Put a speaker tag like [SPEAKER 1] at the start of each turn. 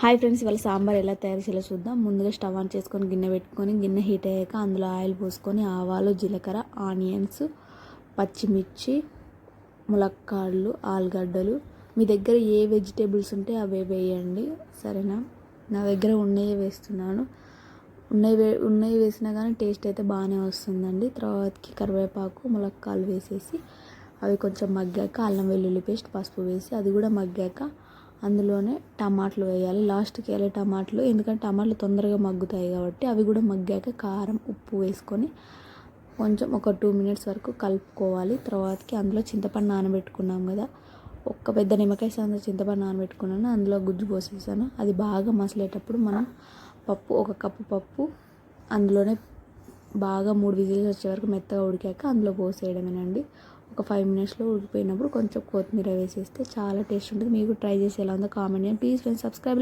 [SPEAKER 1] Hi friends ఇవాళ సాంబార్ ఎలా తయారు చేయాలో చూద్దాం. ముందుగా స్టవ్ ఆన్ చేసుకొని గిన్నె పెట్టుకొని గిన్నె హీట్ అయ్యాక అందులో ఆయిల్ పోసుకొని ఆవాలు జీలకర్ర ఆనియన్స్ పచ్చిమిర్చి ములక్కాడలు ఆలుగడ్డలు. మీ దగ్గర ఏ వెజిటేబుల్స్ ఉంటే అవే వేయండి. సరేనా? నా దగ్గర ఉన్నవి వేస్తున్నాను. ఉన్నవి వే ఉన్నవి వేసినా కానీ టేస్ట్ అయితే బాగానే వస్తుందండి. తర్వాతకి కరివేపాకు ములక్కాలు వేసేసి అవి కొంచెం మగ్గాక అల్లం వెల్లుల్లి పేస్ట్ పసుపు వేసి అది కూడా మగ్గాక అందులోనే టమాటాలు వేయాలి. లాస్ట్కి వేయాలి టమాటాలు. ఎందుకంటే టమాటాలు తొందరగా మగ్గుతాయి కాబట్టి అవి కూడా మగ్గాక కారం ఉప్పు వేసుకొని కొంచెం ఒక టూ మినిట్స్ వరకు కలుపుకోవాలి. తర్వాతకి అందులో చింతపండు నానబెట్టుకున్నాం కదా. ఒక్క పెద్ద నిమ్మకాయ సంద చింతపండు నానబెట్టుకున్నాను. అందులో గుజ్జు పోసేసాను. అది బాగా మసలేటప్పుడు మనం పప్పు ఒక కప్పు పప్పు అందులోనే బాగా మూడు విజిల్స్ వచ్చే వరకు మెత్తగా ఉడికాక అందులో పోసేయడమేనండి. ఒక ఫైవ్ మినిట్స్లో ఉడికిపోయినప్పుడు కొంచెం కొత్తిమీర వేసేస్తే చాలా టేస్ట్ ఉంటుంది. మీకు ట్రై చేసి ఎలా ఉందో కామెంట్ చేయండి. Please friends subscribe